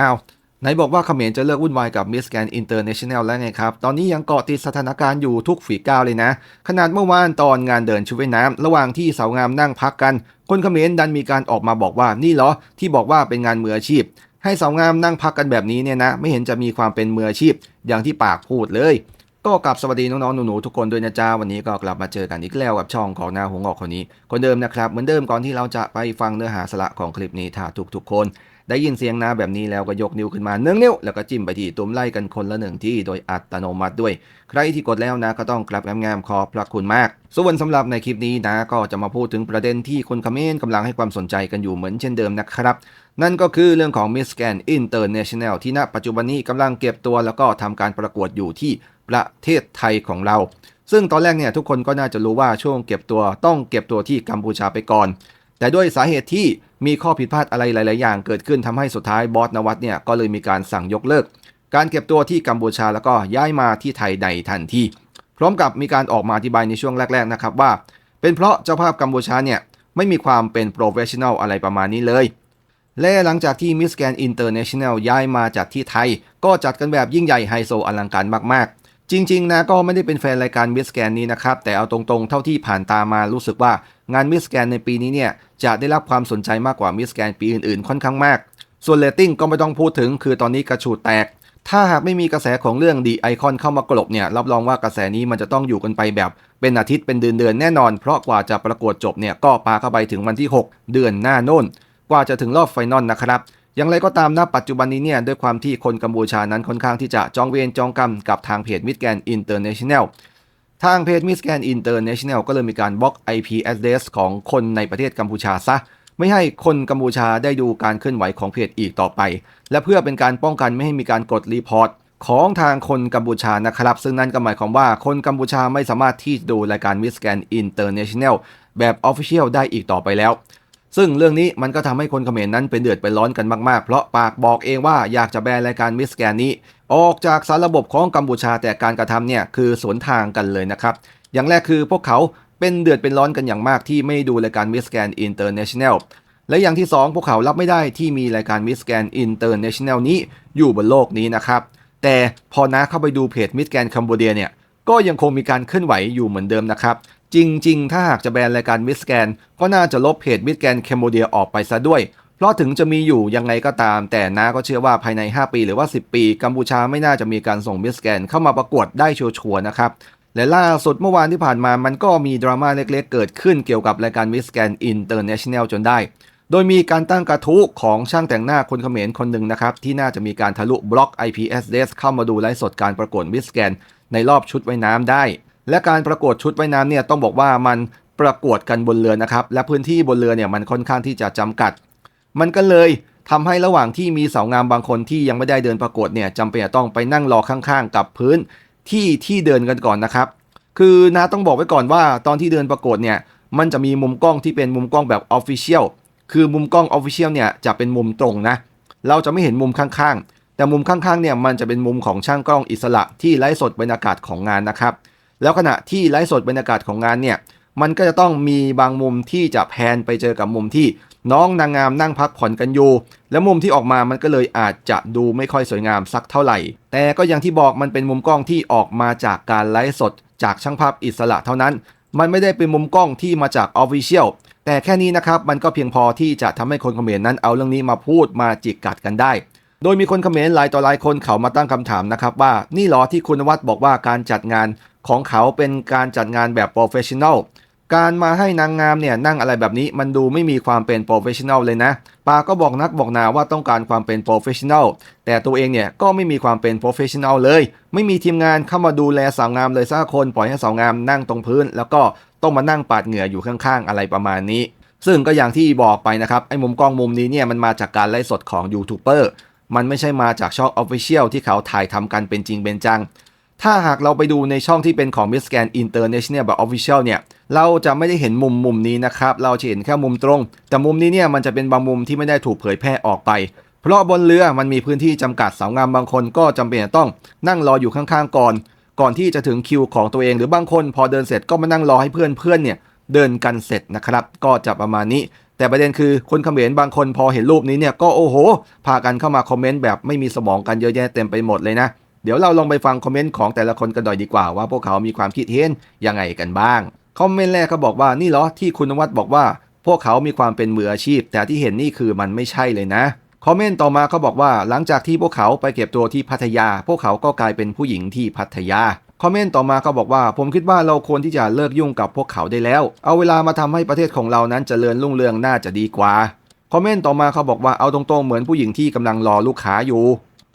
อ้าวไหนบอกว่าเขมรจะเลิกวุ่นวายกับมิสแกนอินเตอร์เนชั่นแนลแล้วไงครับ ตอนนี้ยังเกาะติดสถานการณ์อยู่ทุกฝีก้าวเลยนะ ขนาดเมื่อวานตอนงานเดินชุดว่ายน้ำระหว่างที่สาวงามนั่งพักกัน คนเขมรดันมีการออกมาบอกว่านี่เหรอ ที่บอกว่าเป็นงานมืออาชีพ ให้สาวงามนั่งพักกันแบบนี้เนี่ยนะ ไม่เห็นจะมีความเป็นมืออาชีพ อย่างที่ปากพูดเลย ก็กลับสวัสดีน้องๆหนูๆทุกคนด้วยนะจ๊ะวันนี้ก็กลับมาเจอกันอีกแล้วกับช่องของนาหงออกคนนี้ คนเดิมนะครับเหมือนเดิมก่อนที่เราจะไปฟังเนื้อหาสาระของคลิปนี้ถ้าทุกๆคน ได้ยินเสียงนาแบบนี้แล้วก็ยกนิ้วขึ้นมาเนื้อนิ้ว แล้วก็จิ้มไปที่ตุ้มไล่กันคนละหนึ่งที่โดยอัตโนมัติด้วย ใครที่กดแล้วนะก็ต้องกลับงามๆขอบพระคุณมาก ส่วนสำหรับในคลิปนี้นะก็จะมาพูดถึงประเด็นที่คนคอมเขมรกำลังให้ความสนใจกันอยู่เหมือนเช่นเดิมนะครับนั่นก็คือเรื่องของ Miss Grand International ที่ณปัจจุบันนี้กำลังเก็บตัวแล้วก็ทำการประกวดอยู่ที่ประเทศไทยของเรา ซึ่งตอนแรกเนี่ยทุกคนก็น่าจะรู้ว่าช่วงเก็บตัวต้องเก็บตัวที่กัมพูชาไปก่อน แต่ด้วยสาเหตุที่มีข้อผิดพลาดอะไรหลาย ๆ อย่างเกิดขึ้นทำให้สุดท้ายบอสนวัตเนี่ยก็เลยมีการสั่งยกเลิก การเก็บตัวที่กัมพูชาแล้วก็ย้ายมาที่ไทยในทันทีพร้อมกับมีการออกมาอธิบายในช่วงแรก ๆ นะครับว่า เป็นเพราะเจ้าภาพกัมพูชาเนี่ยไม่มีความเป็นโปรเฟชชั่นอลอะไรประมาณนี้เลย และหลังจากที่มิสแกนอินเตอร์เนชั่นแนลย้ายมาจากที่ไทย ก็จัดกันแบบยิ่งใหญ่ไฮโซอลังการมาก ๆจริงๆนะก็ไม่ได้เป็นแฟนรายการมิสแกนนี้นะครับ แต่เอาตรงๆ เท่าที่ผ่านตามารู้สึกว่างานมิสแกนในปีนี้เนี่ย จะได้รับความสนใจมากกว่ามิสแกนปีอื่นๆ ค่อนข้างมาก ส่วนเรตติ้งก็ไม่ต้องพูดถึง คือตอนนี้กระฉูดแตก ถ้าหากไม่มีกระแสของเรื่องดีไอคอนเข้ามากลบเนี่ยรับรองว่ากระแสนี้มันจะต้องอยู่กันไปแบบเป็นอาทิตย์เป็นเดือนๆแน่นอน เพราะกว่าจะประกวดจบเนี่ยก็ปาเข้าไปถึงวันที่ 6 เดือนหน้าโน่น กว่าจะถึงรอบไฟนอลนะครับอย่างไรก็ตามนะปัจจุบันนี้เนี่ยด้วยความที่คนกัมพูชานั้นค่อนข้างที่จะจองเวรจองกรรมกับทางเพจมิสแกนอินเตอร์เนชั่นแนล ทางเพจมิสแกนอินเตอร์เนชั่นแนลก็เลยมีการบล็อก IP address ของคนในประเทศกัมพูชาซะ ไม่ให้คนกัมพูชาได้ดูการเคลื่อนไหวของเพจอีกต่อไป และเพื่อเป็นการป้องกันไม่ให้มีการกดรีพอร์ตของทางคนกัมพูชานะครับ ซึ่งนั่นก็หมายความว่าคนกัมพูชาไม่สามารถที่ดูรายการมิสแกนอินเตอร์เนชั่นแนลแบบ Official ได้อีกต่อไปแล้ว ซึ่งเรื่องนี้มันก็ทำให้คนเขมรนั้นเป็นเดือดเป็นร้อนกันมากๆ เพราะปากบอกเองว่าอยากจะแบนรายการมิสแกนนี้ ออกจากสารระบบของกัมพูชาแต่การกระทำเนี่ยคือสวนทางกันเลยนะครับ อย่างแรกคือพวกเขาเป็นเดือดเป็นร้อนกันอย่างมากที่ไม่ดูรายการมิสแกนอินเตอร์เนชั่นแนลและอย่างที่ 2 พวกเขารับไม่ได้ที่มีรายการมิสแกนอินเตอร์เนชั่นแนลนี้อยู่บนโลกนี้นะครับ แต่พอน้าเข้าไปดูเพจมิสแกนคัมโบเดียเนี่ยก็ยังคงมีการเคลื่อนไหวอยู่เหมือนเดิมนะครับ จริง ๆ ถ้าหากจะแบนรายการมิสแกนก็น่าจะลบเพจมิสแกนแคมโบเดียออกไปซะด้วย เพราะถึงจะมีอยู่ยังไงก็ตาม แต่น้าก็เชื่อว่าภายใน 5 ปีหรือว่า 10 ปี กัมพูชาไม่น่าจะมีการส่งมิสแกนเข้ามาประกวดได้ชัวร์นะครับ และล่าสุดเมื่อวานที่ผ่านมามันก็มีดราม่าเล็กๆ เกิดขึ้นเกี่ยวกับรายการมิสแกนอินเตอร์เนชั่นแนลจนได้ โดยมีการตั้งกระทู้ของช่างแต่งหน้าคนเขมรคนหนึ่งนะครับ ที่น่าจะมีการทะลุบล็อก IP address เข้ามาดูไลฟ์สดการประกวดมิสแกนในรอบชุดว่ายน้ำได้ และการประกวดชุดว่ายน้ำเนี่ยต้องบอกว่ามันประกวดกันบนเรือนะครับและพื้นที่บนเรือเนี่ยมันค่อนข้างที่จะจำกัด มันก็เลยทำให้ระหว่างที่มีสาวงามบางคนที่ยังไม่ได้เดินประกวดเนี่ยจำเป็นจะต้องไปนั่งรอข้างๆ กับพื้นที่ที่เดินกันก่อนนะครับ คือนาต้องบอกไว้ก่อนว่าตอนที่เดินประกวดเนี่ยมันจะมีมุมกล้องที่เป็นมุมกล้องแบบออฟฟิเชียลคือมุมกล้องออฟฟิเชียลเนี่ยจะเป็นมุมตรงนะ เราจะไม่เห็นมุมข้างๆ แต่มุมข้างๆเนี่ยมันจะเป็นมุมของช่างกล้องอิสระที่ไลฟ์สดบรรยากาศของงานนะครับ แล้วขณะที่ไลฟ์สดบรรยากาศของงานเนี่ยมันก็จะต้องมีบางมุมที่จะแพนไปเจอกับมุมที่ น้องนางงามนั่งพักผ่อนกันอยู่ แล้วมุมที่ออกมามันก็เลยอาจจะดูไม่ค่อยสวยงามสักเท่าไหร่ แต่ก็อย่างที่บอกมันเป็นมุมกล้องที่ออกมาจากการไลฟ์สด จากช่างภาพอิสระเท่านั้น มันไม่ได้เป็นมุมกล้องที่มาจากออฟฟิเชียลแต่แค่นี้นะครับมันก็เพียงพอที่จะทำให้คนเขมรนั้นเอาเรื่องนี้มาพูดมาจิกกัดกันได้ โดยมีคนเขมรหลายต่อหลายคนเขามาตั้งคำถามนะครับว่านี่หรอที่คุณวัดบอกว่าการจัดงานของเขาเป็นการจัดงานแบบโปรเฟชชั่นอล การมาให้นางงามเนี่ยนั่งอะไรแบบนี้มันดูไม่มีความเป็นโปรเฟชชั่นอลเลยนะปาก็บอกนักบอกนาว่าต้องการความเป็นโปรเฟชชั่นอลแต่ตัวเองเนี่ยก็ไม่มีความเป็นโปรเฟชชั่นอลเลย ไม่มีทีมงานเข้ามาดูแลสาวงามเลยสักคนปล่อยให้สาวงามนั่งตรงพื้น แล้วก็ต้องมานั่งปาดเหงื่ออยู่ข้างๆ อะไรประมาณนี้ ซึ่งก็อย่างที่บอกไปนะครับไอ้มุมกล้องมุมนี้เนี่ยมันมาจากการไลฟ์สดของยูทูบเบอร์มันไม่ใช่มาจากช่อง Official ที่เขาถ่ายทำกันเป็นจริงเป็นจัง ถ้าหากเราไปดูในช่องที่เป็นของ Miss Grand International แบบ Official เนี่ย เราจะไม่ได้เห็นมุมมุมนี้นะครับ เราจะเห็นแค่มุมตรง แต่มุมนี้เนี่ยมันจะเป็นบางมุมที่ไม่ได้ถูกเผยแพร่ออกไป เพราะบนเรือมันมีพื้นที่จำกัดสาวงามบางคนก็จำเป็นจะต้องนั่งรออยู่ข้างๆก่อน ก่อนที่จะถึงคิวของตัวเอง หรือบางคนพอเดินเสร็จก็มานั่งรอให้เพื่อนเพื่อนๆเนี่ยเดินกันเสร็จนะครับ ก็จะประมาณนี้ แต่ประเด็นคือคนเขมรบางคนพอเห็นรูปนี้เนี่ยก็โอ้โห พากันเข้ามาคอมเมนต์แบบไม่มีสมองกันเยอะแยะเต็มไปหมดเลยนะ เดี๋ยวเราลองไปฟังคอมเมนต์ของแต่ละคนกันหน่อยดีกว่าว่าพวกเขามีความคิดเห็นยังไงกันบ้างคอมเมนต์แรกก็บอกว่านี่เหรอที่คุณนวัดบอกว่า พวกเขามีความเป็นมืออาชีพ แต่ที่เห็นนี่คือมันไม่ใช่เลยนะคอมเมนต์ต่อมาเขาบอกว่าหลังจากที่พวกเขาไปเก็บตัวที่พัทยา พวกเขาก็กลายเป็นผู้หญิงที่พัทยาคอมเมนต์ต่อมาเขาบอกว่าผมคิดว่าเราควรที่จะเลิกยุ่งกับพวกเขาได้แล้ว เอาเวลามาทำให้ประเทศของเรานั้นเจริญรุ่งเรืองน่าจะดีกว่าคอมเมนต์ต่อมาเขาบอกว่าเอาตรงๆเหมือนผู้หญิงที่กำลังรอลูกค้าอยู่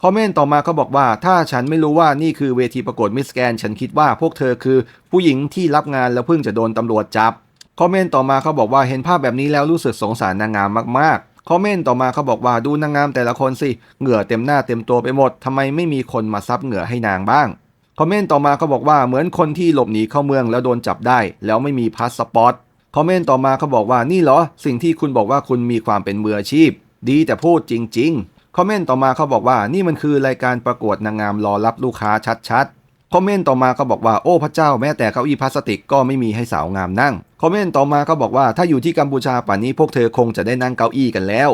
คอมเมนต์ต่อมาเขาบอกว่า ถ้าฉันไม่รู้ว่านี่คือเวทีประกวดมิสแกน ฉันคิดว่าพวกเธอคือ ผู้หญิงที่รับงานแล้วเพิ่งจะโดนตำรวจจับคอมเมนต์ต่อมาเขาบอกว่าเห็นภาพแบบนี้แล้วรู้สึกสงสารนางงามมากๆคอมเมนต์ต่อมาเขาบอกว่าดูนางงามแต่ละคนสิเหงื่อเต็มหน้าเต็มตัวไปหมดทำไมไม่มีคนมาซับเหงื่อให้นางบ้างคอมเมนต์ต่อมาเขาบอกว่าเหมือนคนที่หลบหนีเข้าเมืองแล้วโดนจับได้ แล้วไม่มีพาสปอร์ตคอมเมนต์ต่อมาเขาบอกว่านี่เหรอ สิ่งที่คุณบอกว่าคุณมีความเป็นมืออาชีพ ดีแต่พูดจริง คอมเมนต์ต่อมาเขาบอกว่านี่มันคือรายการประกวดนางงามรอรับลูกค้าชัดๆ คอมเมนต์ต่อมาเขาบอกว่าโอ้พระเจ้าแม้แต่เก้าอี้พลาสติกก็ไม่มีให้สาวงามนั่ง คอมเมนต์ต่อมาเขาบอกว่าถ้าอยู่ที่กัมพูชาป่านนี้พวกเธอคงจะได้นั่งเก้าอี้กันแล้ว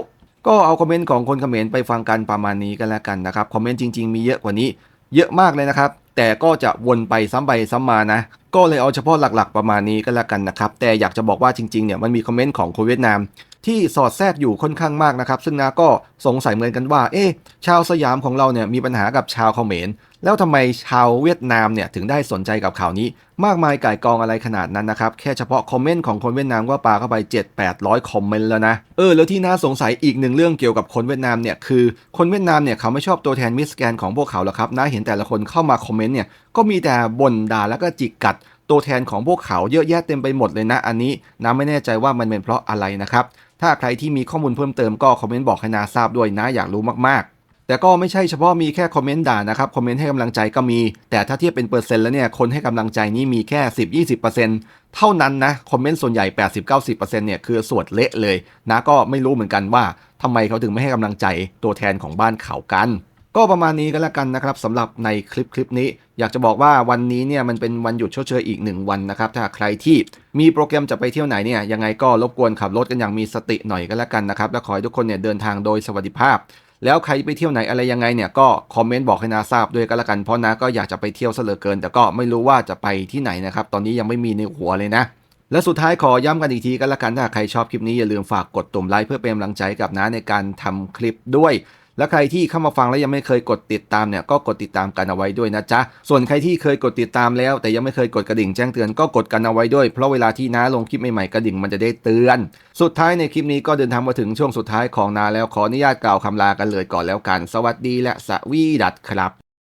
ก็เอาคอมเมนต์ของคนเขมรไปฟังกันประมาณนี้กันแล้วกันนะครับ คอมเมนต์จริง ๆ มีเยอะกว่านี้ เยอะมากเลยนะครับ แต่ก็จะวนไปซ้ำไปซ้ำมานะ ก็เลยเอาเฉพาะหลักๆ ประมาณนี้ก็แล้วกันนะครับ แต่อยากจะบอกว่าจริงๆเนี่ยมันมีคอมเมนต์ของคนเวียดนาม ที่สอดแทรกอยู่ค่อนข้างมากนะครับ ซึ่งนาก็สงสัยเหมือนกันว่า เอ๊ะชาวสยามของเราเนี่ยมีปัญหากับชาวเขมร แล้วทำไมชาวเวียดนามเนี่ยถึงได้สนใจกับข่าวนี้ มากมายก่ายกองอะไรขนาดนั้นนะครับ แค่เฉพาะคอมเมนต์ของคนเวียดนามก็ปาเข้าไป 7 800 คอมเมนต์แล้วนะ เออ แล้วที่น่าสงสัยอีกหนึ่งเรื่องเกี่ยวกับคนเวียดนามเนี่ยคือคนเวียดนามเนี่ยเขาไม่ชอบตัวแทนมิสแกนของพวกเขาหรอกครับนะเห็นแต่ละคนเข้ามาคอมเมนต์เนี่ยก็มีแต่บ่นด่าแล้วก็จิกกัดตัวแทนของพวกเขาเยอะแยะเต็มไปหมดเลยนะ อันนี้น้าไม่แน่ใจว่ามันเป็นเพราะอะไรนะครับ ถ้าใครที่มีข้อมูลเพิ่มเติมก็คอมเมนต์บอกให้นาทราบด้วยนะอยากรู้มากๆแต่ก็ไม่ใช่เฉพาะมีแค่คอมเมนต์ด่านะครับ คอมเมนต์ให้กำลังใจก็มี แต่ถ้าเทียบเป็นเปอร์เซ็นต์แล้วเนี่ย คนให้กำลังใจนี่มีแค่ 10 20 เท่านั้นนะ คอมเมนต์ส่วนใหญ่ 80 90 เนี่ยคือสวดเละเลยนะก็ไม่รู้เหมือนกันว่าทำไมเขาถึงไม่ให้กำลังใจตัวแทนของบ้านเขากัน ก็ประมาณนี้ก็แล้วกันนะครับสำหรับในคลิปคลิปนี้ อยากจะบอกว่าวันนี้เนี่ยมันเป็นวันหยุดชดเชยอีกหนึ่งวันนะครับ ถ้าใครที่มีโปรแกรมจะไปเที่ยวไหนเนี่ยยังไงก็รบกวนขับรถกันอย่างมีสติหน่อยก็แล้วกันนะครับและขอให้ทุกคนเนี่ยเดินทางโดยสวัสดิภาพ แล้วใครไปเที่ยวไหนอะไรยังไงเนี่ยก็คอมเมนต์บอกให้นาทราบด้วยก็แล้วกันเพราะนาก็อยากจะไปเที่ยวเหลือเกิน แต่ก็ไม่รู้ว่าจะไปที่ไหนนะครับตอนนี้ยังไม่มีในหัวเลยนะและสุดท้ายขอย้ำกันอีกทีก็แล้วกันถ้าใครชอบคลิปนี้อย่าลืมฝากกดตุ่มไลค์เพื่อเป็นกำลังใจกับน้าในการทำคลิปด้วย และใครที่เข้ามาฟังแล้วยังไม่เคยกดติดตามเนี่ยก็กดติดตามกันเอาไว้ด้วยนะจ๊ะ ส่วนใครที่เคยกดติดตามแล้ว แต่ยังไม่เคยกดกระดิ่งแจ้งเตือนก็กดกันเอาไว้ด้วย เพราะเวลาที่น้าลงคลิปใหม่ๆกระดิ่งมันจะได้เตือน สุดท้ายในคลิปนี้ก็เดินทางมาถึงช่วงสุดท้ายของนาแล้วขออนุญาตกล่าวคำลากันเลยก่อนแล้วกัน สวัสดีและสวีดัตครับ